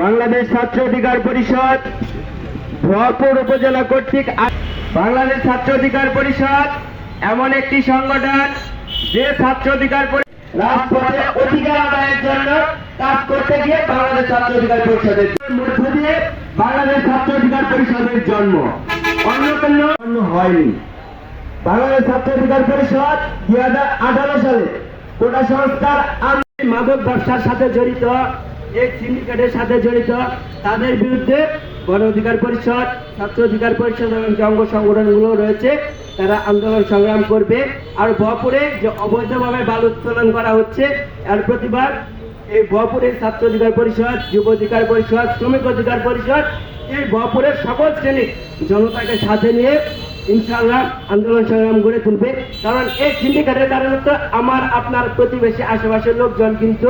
বাংলাদেশ ছাত্র অধিকার পরিষদ, ভরপুর উপজেলা কর্তৃক বাংলাদেশ ছাত্র অধিকার পরিষদ, এমন একটি সংগঠন যে ছাত্র অধিকার রাজপথে অধিকার আদায়ের জন্য কাজ করতে গিয়ে বাংলাদেশ ছাত্র অধিকার পরিষদের মধ্য দিয়ে বাংলাদেশ ছাত্র অধিকার পরিষদের জন্ম। অন্য কোনো হয়নি। বাংলাদেশ ছাত্র অধিকার পরিষদ দুই হাজার আঠারো সালে কোটা সংস্কার আন্দোলন মাদক ব্যবসার সাথে জড়িত, এক সিন্ডিকেটের সাথে জড়িত, তাদের বিরুদ্ধে গণ অধিকার পরিষদ, ছাত্র অধিকার পরিষদ এবং যে অঙ্গ সংগঠনগুলো রয়েছে, তারা আন্দোলন সংগ্রাম করবে। আর বহপুরে যে অবৈধভাবে বালু উত্তোলন করা হচ্ছে, এর প্রতিবাদ এই বহপুরের ছাত্র অধিকার পরিষদ, যুব অধিকার পরিষদ, শ্রমিক অধিকার পরিষদ, এই বহপুরের সকল শ্রেণির জনতাকে সাথে নিয়ে ইনশাআল্লাহ আন্দোলন সংগ্রাম গড়ে তুলবে। কারণ এই সিন্ডিকেটের কারণে তো আমার, আপনার প্রতিবেশী আশেপাশের লোকজন কিন্তু